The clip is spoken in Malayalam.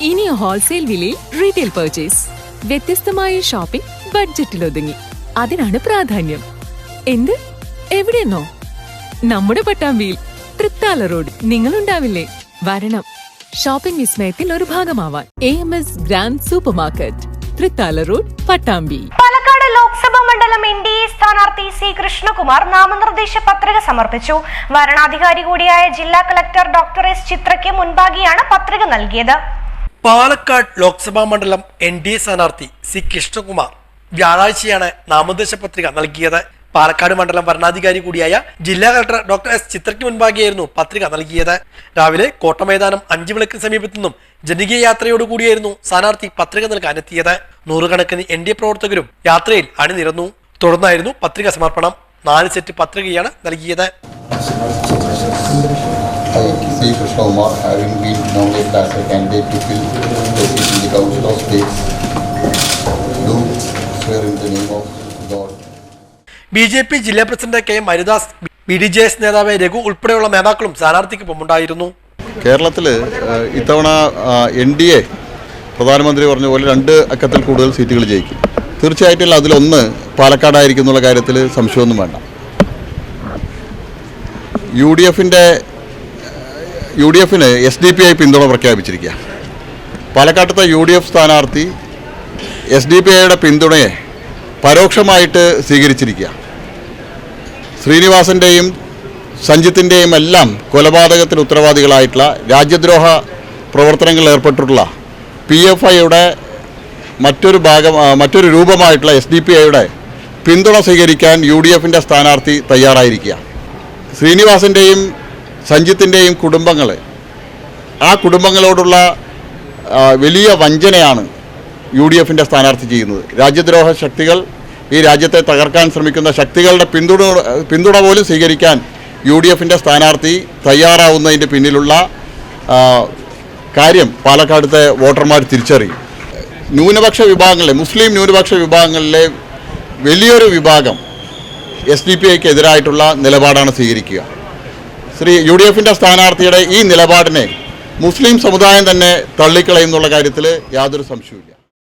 ഇനി ഹോൾസെയിൽ വിലയിൽ റീറ്റെയിൽ പർച്ചേസ് വ്യത്യസ്തമായ ഷോപ്പിംഗ് ബഡ്ജറ്റിൽ ഒതുങ്ങി. അതിനാണ് പ്രാധാന്യം. എന്ത്? എവിടെയെന്നോ നമ്മുടെ പട്ടാമ്പിയിൽ തൃത്താല റോഡ്. നിങ്ങളുണ്ടാവില്ലേ? വരണം. ഷോപ്പിംഗ് വിസ്മയത്തിൽ ഒരു ഭാഗമാവാൻ. A M S grand super market Thrithala road Pattambi. Palakkad Lok Sabha മണ്ഡലം എൻ ഡി എ സ്ഥാനാർത്ഥി സി കൃഷ്ണകുമാർ നാമനിർദ്ദേശ പത്രിക സമർപ്പിച്ചു. വരണാധികാരി കൂടിയായ ജില്ലാ കളക്ടർ ഡോക്ടർ എസ് ചിത്രയ്ക്ക് മുൻപാകെയാണ് പത്രിക നൽകിയത്. പാലക്കാട് ലോക്സഭാ മണ്ഡലം എൻ ഡി എ സ്ഥാനാർത്ഥി സി കൃഷ്ണകുമാർ വ്യാഴാഴ്ചയാണ് നാമനിർദ്ദേശ പത്രിക നൽകിയത്. പാലക്കാട് മണ്ഡലം ഭരണാധികാരി കൂടിയായ ജില്ലാ കളക്ടർ ഡോക്ടർ എസ് ചിത്രയ്ക്ക് മുൻപാകെയായിരുന്നു പത്രിക നൽകിയത്. രാവിലെ കോട്ടമൈതാനം അഞ്ചു വിളക്കിന് സമീപത്തു നിന്നും ജനകീയ യാത്രയോടുകൂടിയായിരുന്നു സ്ഥാനാർത്ഥി പത്രിക നൽകാനെത്തിയത് നൂറുകണക്കിന് എൻ ഡി എ പ്രവർത്തകരും യാത്രയിൽ അണിനിരന്നു. തുടർന്നായിരുന്നു പത്രിക സമർപ്പണം. നാല് സെറ്റ് പത്രികയാണ് നൽകിയത്. C. Krishnakumar, having been nominated as a candidate to fill the seat in the Council of States, do swear in the name of God. B J P ജില്ലാ president K Maridas B D J S നേതാവ് രഘു ഉൾപ്പെടെയുള്ള നേതാക്കളും സ്ഥാനാർത്ഥിക്കൊപ്പം ഉണ്ടായിരുന്നു കേരളത്തിൽ ഇത്തവണ എൻ ഡി എ പ്രധാനമന്ത്രി പറഞ്ഞ പോലെ രണ്ട് അക്കത്തിൽ കൂടുതൽ സീറ്റുകൾ ജയിക്കും തീർച്ചയായിട്ടും അതിലൊന്ന് പാലക്കാടായിരിക്കും എന്നുള്ള കാര്യത്തിൽ സംശയമൊന്നും വേണ്ട യു ഡി എഫിന്റെ യു ഡി എഫിന് എസ് ഡി പി ഐ പിന്തുണ പ്രഖ്യാപിച്ചിരിക്കുക പാലക്കാട്ടത്തെ യു ഡി എഫ് സ്ഥാനാർത്ഥി എസ് ഡി പി ഐയുടെ പിന്തുണയെ പരോക്ഷമായിട്ട് സ്വീകരിച്ചിരിക്കുക ശ്രീനിവാസന്റെയും സഞ്ജിത്തിന്റെയും എല്ലാം കൊലപാതകത്തിന് ഉത്തരവാദികളായിട്ടുള്ള രാജ്യദ്രോഹ പ്രവർത്തനങ്ങളിൽ ഏർപ്പെട്ടിട്ടുള്ള പി എഫ് ഐയുടെ മറ്റൊരു ഭാഗം മറ്റൊരു രൂപമായിട്ടുള്ള എസ് ഡി പി ഐയുടെ പിന്തുണ സ്വീകരിക്കാൻ യു ഡി എഫിന്റെ സ്ഥാനാർത്ഥി തയ്യാറായിരിക്കുക ശ്രീനിവാസന്റെയും സഞ്ജിത്തിന്റെയും കുടുംബങ്ങൾ ആ കുടുംബങ്ങളോടുള്ള വലിയ വഞ്ചനയാണ് യു ഡി എഫിന്റെ സ്ഥാനാർത്ഥി ചെയ്യുന്നത്. രാജ്യദ്രോഹ ശക്തികൾ ഈ രാജ്യത്തെ തകർക്കാൻ ശ്രമിക്കുന്ന ശക്തികളുടെ പിന്തുണ പിന്തുണ പോലും സ്വീകരിക്കാൻ യു ഡി എഫിന്റെ സ്ഥാനാർത്ഥി തയ്യാറാവുന്നതിന്റെ പിന്നിലുള്ള കാര്യം പാലക്കാടത്തെ വോട്ടർമാർ തിരിച്ചറിയും. ന്യൂനപക്ഷ വിഭാഗങ്ങളിലെ മുസ്ലിം ന്യൂനപക്ഷ വിഭാഗങ്ങളിലെ വലിയൊരു വിഭാഗം എസ് ഡി പി ഐക്കെതിരായിട്ടുള്ള നിലപാടാണ് സ്വീകരിക്കുക. ശ്രീ യു ഡി എഫിന്റെ സ്ഥാനാർത്ഥിയുടെ ഈ നിലപാടിനെ മുസ്ലിം സമുദായം തന്നെ തള്ളിക്കളയുന്നുള്ള കാര്യത്തിൽ യാതൊരു സംശയവുമില്ല.